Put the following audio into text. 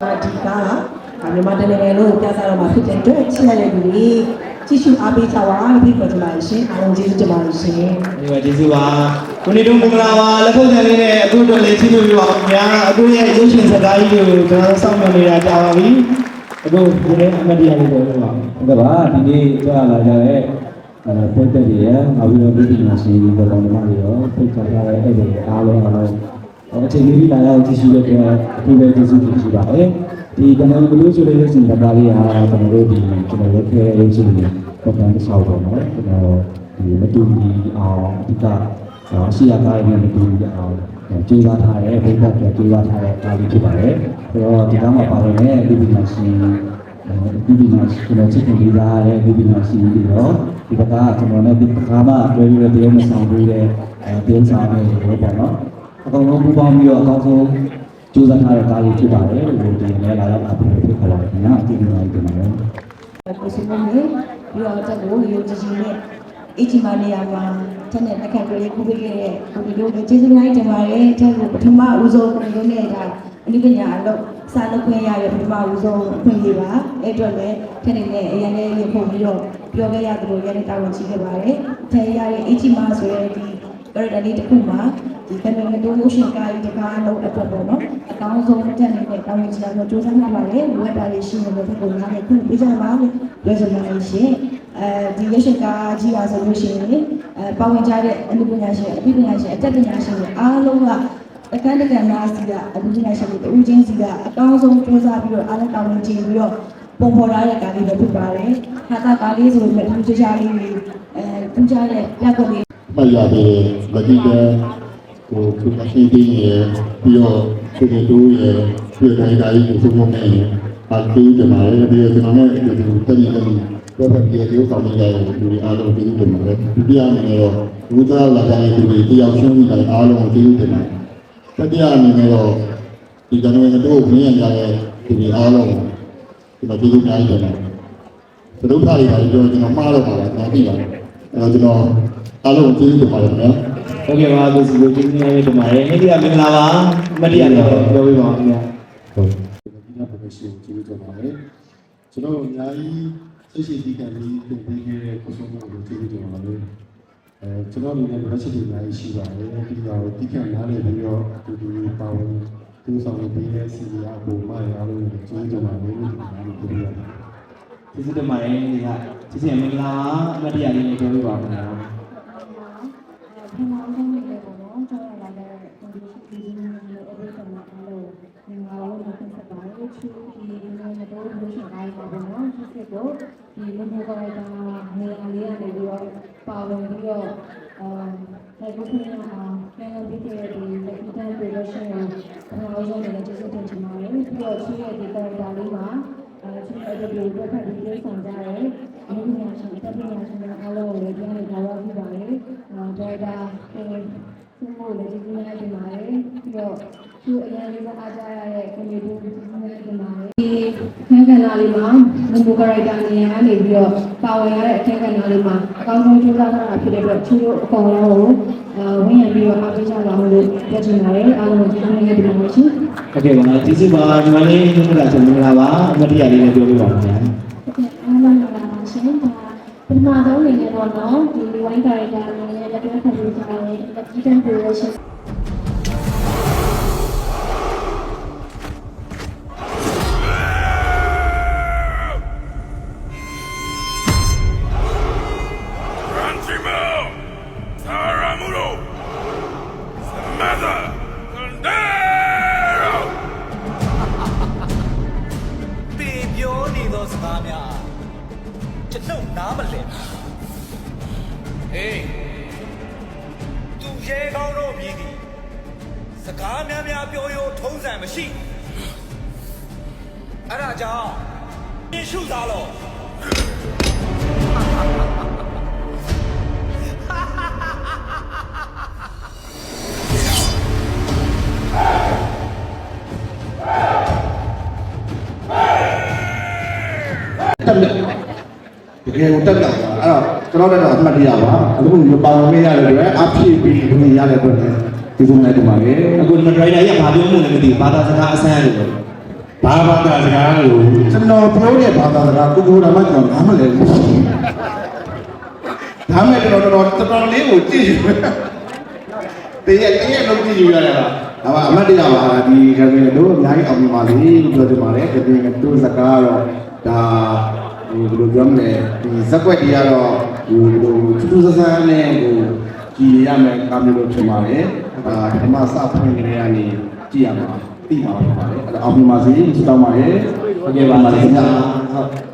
ဒီကမြန်မာတနိုင်ငံလုံးကိုပြသတော့မှာဖြစ်တဲ့အတွက်ချစ်ရတဲ့လူတွေကြည့်ရှုအားပေးကြပါလို့ပြောချင်ပါတယ်ရှင်အားလုံးကျေးဇူးတင်ပါတယ်ရှင်ဒီမှာကျေးဇူးပါကိုနေတို့မင်္ဂလာပါလက်ဖုတ်ဆန်လေးနဲ့အခုတော့လေးချင်းလို့ပြောပါခင်ဗျာအခုရဲ့ရုပ်ရှင်စကားကြီးကိုကျွန်တော်စောင့်မျှော်နေတာကြာပါပြီအခုဒီနေ့အမတ်တရားလေးပြောပြပါမယ်ဟုတ်ကဲ့ပါဒီနေ့ကြွလာကြတဲ့အဲပုံသက်တွေရနောက်ပြီးတော့ပြည်သူ့ရှင်ဒီပေါ်တော်မှာတွေရောဖိတ်ခေါ်ကြတဲ့အဲ့ဒီအားလုံးကတော့ အချိန်ကြီးလာရောက်ကြည့်ရှုတဲ့အတွက်အထူးပဲကျေးဇူးတင်ရှိပါတယ်ဒီကနန်ဘလူးဆိုတဲ့ရုပ်ရှင်ကားလေးဟာကျွန်တော်တို့ဒီကျွန်တော်တို့ခဲရုပ်ရှင်တွေပုံစံတစ်ဆောက်ပေါ့နော်ကျွန်တော်ဒီမတူညီအောင်အဓိကအရှိရကားရဲ့မတူညီအောင်ကြိုးစားထားတဲ့ဘိက္ခပြကြိုးစားထားတဲ့ကားလေးဖြစ်ပါတယ်ဆိုတော့ဒီကားမှာပါဝင်တဲ့ပြည်သူ့ရှင်ဒီဒီမှာကျွန်တော်ချစ်ခင်လေးသားရဲ့ဒီဒီမှာရှိပြီးတော့ဒီကကကျွန်တော်နဲ့ဒီပကားမတွဲပြီးတော့တရားမဆောင်ပြီးတဲ့အဲပြန်ဆောင်နေလို့ပေါ့နော် အကောင်လုံးပူပေါင်းပြီးတော့အကောင်းဆုံးကြိုးစားထားတဲ့ကားလေးဖြစ်ပါတယ်လို့ဒီနေ့လာတော့အပ်ပြီးဖြစ်ခေါ်ပါတယ်နော်ဒီနေ့လိုက်တင်ပါတယ်ကိုစမနေပြီးတော့တက်ကိုရုပ်ကြည်ကြည်နဲ့အကြီးမနေရာမှာတက်တဲ့အခက်အခဲကိုပြခဲ့တဲ့ကိုဒီလိုကျေးဇူးများတင်ပါတယ်တက်ကိုပထမဦးဆုံးကိုဒီနဲ့ဒါအနည်းပညာအလုပ်စာလုပ်ခွင့်ရတဲ့ပထမဦးဆုံးအခွင့်အရေးပါအဲ့အတွက်လည်းတက်နေနဲ့အရင်လေးရဖို့ပြီးတော့ပြောခဲ့ရတယ်လို့ရတဲ့တာဝန်ရှိခဲ့ပါတယ်ထဲရတဲ့အကြီးမဆိုတဲ့ဒီ character လေးတစ်ခုမှာဒီကနေ့ကတိုးလို့ရှင်ကားကြီးတစ်ခါလုံးအတွက်ပေါ့နော်အကောင်းဆုံးတက်နေတဲ့တာဝန်ရှိတာကိုစူးစမ်းရပါတယ်ဝက်တာလေးရှိနေတဲ့ဘက်ကိုနားနဲ့ခုပေးကြပါလို့ပြောချင်ပါတယ်ရှင်အဲဒီရရှိကားကြီးပါဆိုလို့ရှိရင်အဲပါဝင်ကြတဲ့အမှုပညာရှင်အပိပညာရှင်အတက်ပညာရှင်တွေအားလုံးကအခန်းတက္ကနာစီကအမှုပညာရှင်တွေတူချင်းစီကအကောင်းဆုံးစူးစမ်းပြီးတော့အားလုံးတောင်းဝင်ကြည့်ပြီးတော့ပုံဖော်ရတဲ့ကားလေးပဲဖြစ်ပါတယ်။ဟာတာကားလေးဆိုပေမဲ့သူချာလေးတွေအဲသူချာတဲ့ပြတ်ကွက်လေး မှတ်ရတဲ့မတိတဲ့ဟိုသူမရှိသေးရဲ့ပြီးတော့သူတို့ရဲ့ပြည်တိုင်းတိုင်းကိုစုံစုံနဲ့အတူတမားရဲ့ပြီးတော့ကျွန်တော်နဲ့ဒီတက်နေတယ်တော့ပဲဒီလိုဆောင်နေရတဲ့လူတွေအားလုံးပြည်သူတွေဒုတိယအနေနဲ့တော့ဘုရားလာတဲ့လူတွေတယောက်ရှင်းပြီးတိုင်းအားလုံးပြည်သူတွေတတိယအနေနဲ့တော့ဒီကနေ့ကတော့မြင်ရတဲ့လူတွေအားလုံးဒီမှာပြည်သူများကြီးတယ်သဒုထာတွေပါပြောကျွန်တော်မှားတော့ပါလားကျွန်တော်သိပါတယ်အဲတော့ကျွန်တော် အားလုံးကျေးဇူးတင်ပါတယ်ခင်ဗျာဟုတ်ကဲ့ပါကိုစီကိုကျေးဇူးများတင်ပါတယ်အဲ့ဒီကမင်္ဂလာပါအမတ်တရားလေးပြောပြပါဦးခင်ဗျာဟုတ်ဒီနေ့ပရိုရှင်ကျေးဇူးတင်ပါတယ်ကျွန်တော်အများကြီးသိရှိဒီကံလေးတင်ပေးခဲ့တဲ့ကိုဆုံးမကိုကျေးဇူးတင်ပါတယ်အဲကျွန်တော်အနေနဲ့လက်ရှိဒီအများကြီးရှိပါတယ်ဒီတော့ဒီကံနားနေပြီးတော့ဒီဒီပါဝင်သူဆောင်ပေးတဲ့စီရီယာပုံမှန်အားလုံးကိုကျေးဇူးတင်ပါတယ်လို့ဒီမှာပြောပြရပါတယ်ကျေးဇူးတင်ပါတယ်ဒီကကျေးဇူးမင်္ဂလာပါအမတ်တရားလေးပြောပြပါဦးခင်ဗျာ ဒီမှာအဆုံးလေးပေါ့နော်ကျောင်းလာတဲ့ဒီဒီဒီမျိုးလေးအဲ့ဒီကမှအဲ့လိုငါတို့လည်း ဆက်ဆက်ပါလို့ချူဒီဒီမျိုးနဲ့တော့လို့ရှိတိုင်းပါပေါ့နော်ဒီစစ်တော့ဒီလူမျိုးကောတာနေရာလေးကနေပြီးတော့ပါဝင်ပြီးတော့အာလိုက်ဖို့ခင်ဗျာပြန်လို့ဒီတဲ့ဒီလက်တန်းပြေလို့ရှိရင်ကျွန်တော်တို့လည်းကျေးဇူးတင်ချင်ပါတယ်ပြီးတော့ချူရဲ့ဒီ character လေးမှာအဲချူရဲ့ဒီလိုတစ်ခါဒီလေးဆောင်ကြတယ်အမှုညာရှင်တက်ပညာရှင်တွေအားလုံးကိုလည်းကြားနေကြပါပြီပါတယ်ဒေါက်တာ အဲသူ့မို့လည်းဒီနေ့ဒီမှာလေပြီးတော့သူအရင်လေးကအားကြရတဲ့ကွန်ပျူတာဒီနေ့ဒီမှာလေဒီခန်းကဏ္ဍလေးမှာမူကရိုက်တာနေရာကနေပြီးတော့ပါဝင်ရတဲ့အခန်းကဏ္ဍလေးမှာအကောင်းဆုံးကြိုးစားထားတာဖြစ်တဲ့အတွက်သူတို့အကောင်လုံးကိုအဲဝင်ရပြီးတော့အားပေးကြပါဦးလို့ပြောချင်ပါတယ်အားလုံးကိုကျေးဇူးတင်ပါတယ်ရှင်ဟုတ်ကဲ့ပါကျေးဇူးပါညီမလေးမင်္ဂလာချင်မင်္ဂလာပါအမတ်တရားလေးလည်းပြောပြပါဦးခင်ဗျာအားလုံးပါပါရှင်ဒါပထမဆုံးအနေနဲ့ပေါ့နော်ဒီ ဝိုင်းကာရီတာအနေနဲ့လက်တွဲဖန်တီးကြတဲ့လက်ကြီးတန်းပြေရ နေသောစကားများကျွန်ုပ်နားမလည်ဟေးသူရဲကောင်းတို့မြည်သည်စကားများများပြောရိုးထုံးစံမရှိအဲ့ဒါကြောင့်ပြရှုသားလို့တက်လက်တကယ်ကိုတက်တာပါအဲ့တော့ ကျွန်တော်တို့တော့အမှတ်တရပါအခုဒီပါဝင်မရတဲ့အတွက်အဖြစ်ပြီးဝင်ရတဲ့အတွက်ကျေးဇူးများတင်ပါတယ်အခုဒီမှာဒရိုက်တာကြီးကဘာပြောမှလည်းမသိဘူးဘာသာစကားအဆန်းရတယ်လို့ဘာဘာသာစကားလို့ကျွန်တော်ပြောတဲ့ဘာသာစကားကိုကိုယ်တော်မှကျွန်တော်နားမလည်ဘူးဒါမဲ့ကျွန်တော်တော်တော်တော်လေးကိုကြည့်ယူတည့်ရတည့်ရလုံးကြည့်ယူရတာဒါပါအမတ်တရားပါဒီကံတို့အများကြီးအောင်မြင်ပါစေလို့ပြောချင်ပါတယ်ကံတို့စကားတော့ဒါ ဒီလိုပြောမယ်ဒီဇက်ွက်တွေကတော့ဒီလိုချူချူဆန်းဆန်းနဲ့ဟိုကြည်ရမယ်ကာမျိုးလို့ထင်ပါတယ်အာဒီမှာစဖွင့်နေရနေကြည့်ရမှာသိမှာပါပါတယ်အဲ့ဒါအောင်မြင်ပါစေဆုတောင်းပါတယ်ဟုတ်ကဲ့ပါပါခင်ဗျာဟုတ်